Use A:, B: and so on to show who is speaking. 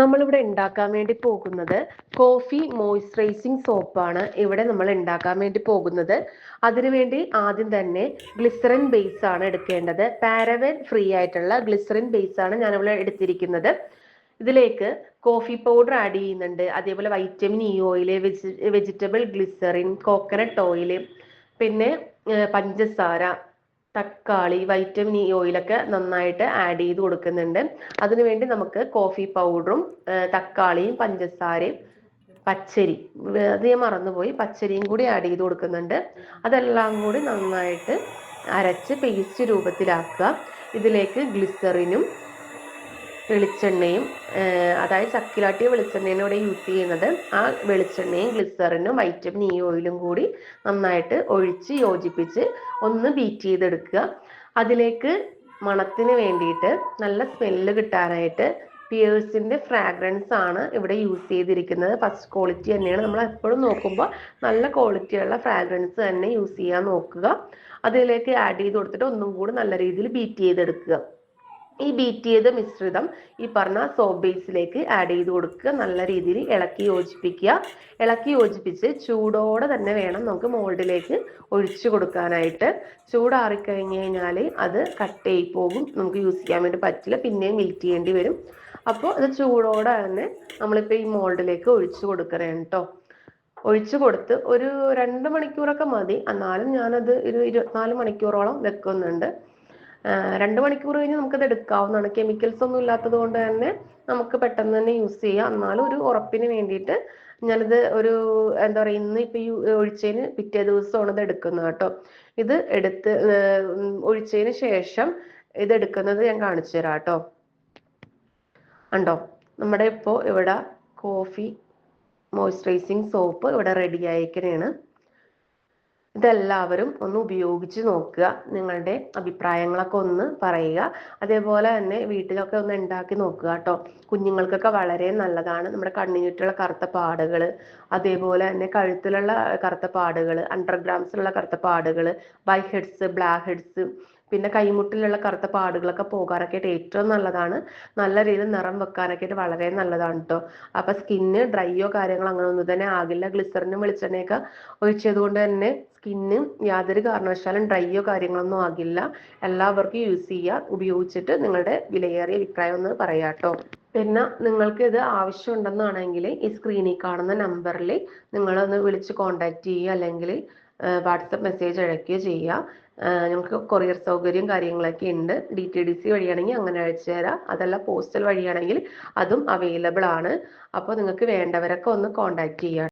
A: നമ്മളിവിടെ ഉണ്ടാക്കാൻ വേണ്ടി പോകുന്നത് കോഫി മോയ്സ്ചറൈസിങ് സോപ്പാണ്. ഇവിടെ നമ്മൾ ഉണ്ടാക്കാൻ വേണ്ടി പോകുന്നത്. അതിനുവേണ്ടി ആദ്യം തന്നെ ഗ്ലിസറിൻ ബേസ് ആണ് എടുക്കേണ്ടത്. പാരവൻ ഫ്രീ ആയിട്ടുള്ള ഗ്ലിസറിൻ ബേസ് ആണ് ഞാൻ ഞാനിവിടെ എടുത്തിരിക്കുന്നത്. ഇതിലേക്ക് കോഫി പൗഡർ ആഡ് ചെയ്യുന്നുണ്ട്. അതേപോലെ vitamin E oil vegetable glycerin coconut oil പിന്നെ പഞ്ചസാര തക്കാളി വൈറ്റമിൻ ഇ ഓയിലൊക്കെ നന്നായിട്ട് ആഡ് ചെയ്ത് കൊടുക്കുന്നുണ്ട്. അതിനുവേണ്ടി നമുക്ക് കോഫി പൗഡറും തക്കാളിയും പഞ്ചസാരയും പച്ചരി അത് ഞാൻ മറന്നുപോയി. പച്ചരിയും കൂടി ആഡ് ചെയ്ത് കൊടുക്കുന്നുണ്ട്. അതെല്ലാം കൂടി നന്നായിട്ട് അരച്ച് പേസ്റ്റ് രൂപത്തിലാക്കുക. ഇതിലേക്ക് ഗ്ലിസറിനും വെളിച്ചെണ്ണയും അതായത് ചക്കിലാട്ടിയ വെളിച്ചെണ്ണയാണ് ഇവിടെ യൂസ് ചെയ്യുന്നത്. ആ വെളിച്ചെണ്ണയും ഗ്ലിസറിനും വൈറ്റമിൻ ഇ ഓയിലും കൂടി നന്നായിട്ട് ഒഴിച്ച് യോജിപ്പിച്ച് ഒന്ന് ബീറ്റ് ചെയ്തെടുക്കുക. അതിലേക്ക് മണത്തിന് വേണ്ടിയിട്ട് നല്ല സ്മെല്ല് കിട്ടാനായിട്ട് പിയേഴ്സിന്റെ ഫ്രാഗ്രൻസ് ആണ് ഇവിടെ യൂസ് ചെയ്തിരിക്കുന്നത്. ഫസ്റ്റ് ക്വാളിറ്റി തന്നെയാണ്. നമ്മൾ എപ്പോഴും നോക്കുമ്പോൾ നല്ല ക്വാളിറ്റിയുള്ള ഫ്രാഗ്രൻസ് തന്നെ യൂസ് ചെയ്യാൻ നോക്കുക. അതിലേക്ക് ആഡ് ചെയ്ത് കൊടുത്തിട്ട് ഒന്നും കൂടി നല്ല രീതിയിൽ ബീറ്റ് ചെയ്തെടുക്കുക. ഈ ബീറ്റ് ചെയ്ത മിശ്രിതം ഈ പറഞ്ഞ സോപ്പ് ബേസിലേക്ക് ആഡ് ചെയ്ത് കൊടുക്കുക. നല്ല രീതിയിൽ ഇളക്കി യോജിപ്പിക്കുക. ഇളക്കി യോജിപ്പിച്ച് ചൂടോടെ തന്നെ വേണം നമുക്ക് മോൾഡിലേക്ക് ഒഴിച്ചു കൊടുക്കാനായിട്ട്. ചൂടാറിക്കഴിഞ്ഞ് കഴിഞ്ഞാൽ അത് കട്ടയായി പോകും. നമുക്ക് യൂസ് ചെയ്യാൻ വേണ്ടി പറ്റില്ല. പിന്നെയും വെയിറ്റ് ചെയ്യേണ്ടി വരും. അപ്പോൾ അത് ചൂടോടെ തന്നെ നമ്മളിപ്പോൾ ഈ മോൾഡിലേക്ക് ഒഴിച്ചു കൊടുക്കണേ കേട്ടോ ഒഴിച്ചു കൊടുത്ത് ഒരു രണ്ട് മണിക്കൂറൊക്കെ മതി. എന്നാലും ഞാനത് ഒരു ഇരുപത്തിനാല് മണിക്കൂറോളം വെക്കുന്നുണ്ട്. രണ്ട് മണിക്കൂർ കഴിഞ്ഞ് നമുക്കത് എടുക്കാവുന്നതാണ്. കെമിക്കൽസ് ഒന്നും ഇല്ലാത്തത് കൊണ്ട് തന്നെ നമുക്ക് പെട്ടെന്ന് തന്നെ യൂസ് ചെയ്യാം. എന്നാലും ഒരു ഉറപ്പിന് വേണ്ടിയിട്ട് ഞാനിത് ഒരു എന്താ പറയുക ഇന്ന് ഇപ്പൊ ഒഴിച്ചതിന് പിറ്റേ ദിവസമാണ് ഇത് എടുക്കുന്നത് കേട്ടോ. ഇത് എടുത്ത് ഒഴിച്ചതിന് ശേഷം ഇത് എടുക്കുന്നത് ഞാൻ കാണിച്ചു തരാം കേട്ടോ. ഉണ്ടോ നമ്മുടെ ഇപ്പോൾ ഇവിടെ കോഫി മോയ്സ്ചറൈസിങ് സോപ്പ് ഇവിടെ റെഡി ആയിക്കണേണ്. ഇതെല്ലാവരും ഒന്ന് ഉപയോഗിച്ച് നോക്കുക. നിങ്ങളുടെ അഭിപ്രായങ്ങളൊക്കെ ഒന്ന് പറയുക. അതേപോലെ തന്നെ വീട്ടിലൊക്കെ ഒന്ന് ഉണ്ടാക്കി നോക്കുക കേട്ടോ. കുഞ്ഞുങ്ങൾക്കൊക്കെ വളരെ നല്ലതാണ്. നമ്മുടെ കണ്ണിനുറ്റുള്ള കറുത്ത പാടുകൾ അതേപോലെ തന്നെ കഴുത്തിലുള്ള കറുത്ത പാടുകൾ അണ്ടർഗ്രാംസിലുള്ള കറുത്ത പാടുകൾ ബൈ ഹെഡ്സ് ബ്ലാക്ക് ഹെഡ്സ് പിന്നെ കൈമുട്ടിലുള്ള കറുത്ത പാടുകളൊക്കെ പോകാനൊക്കെ ഏറ്റവും നല്ലതാണ്. നല്ല രീതിയിൽ നിറം വെക്കാനൊക്കെ വളരെ നല്ലതാണ് കേട്ടോ അപ്പൊ സ്കിന്ന് ഡ്രൈയോ കാര്യങ്ങളോ അങ്ങനെ ഒന്നും തന്നെ ആകില്ല. ഗ്ലിസറിനും വെളിച്ചെണ്ണയൊക്കെ ഒഴിച്ചത് കൊണ്ട് തന്നെ സ്കിന്ന് യാതൊരു കാരണവശാലും ഡ്രൈയോ കാര്യങ്ങളൊന്നും ആകില്ല. എല്ലാവർക്കും യൂസ് ചെയ്യുക ഉപയോഗിച്ചിട്ട് നിങ്ങളുടെ വിലയേറിയ അഭിപ്രായം ഒന്ന് പറയാം കേട്ടോ പിന്നെ നിങ്ങൾക്ക് ഇത് ആവശ്യമുണ്ടെന്നാണെങ്കിൽ ഈ സ്ക്രീനിൽ കാണുന്ന നമ്പറിൽ നിങ്ങളൊന്ന് വിളിച്ച് കോൺടാക്ട് ചെയ്യുക. അല്ലെങ്കിൽ വാട്സപ്പ് മെസ്സേജ് അയക്കുകയോ ചെയ്യുക. ഞങ്ങൾക്ക് കൊറിയർ സൗകര്യം കാര്യങ്ങളൊക്കെ ഉണ്ട്. ഡി ടി ഡി സി വഴിയാണെങ്കിൽ അങ്ങനെ അയച്ചു തരാം. അതല്ല പോസ്റ്റൽ വഴിയാണെങ്കിൽ അതും അവൈലബിൾ ആണ്. അപ്പോൾ നിങ്ങൾക്ക് വേണ്ടവരൊക്കെ ഒന്ന് കോൺടാക്ട് ചെയ്യാം.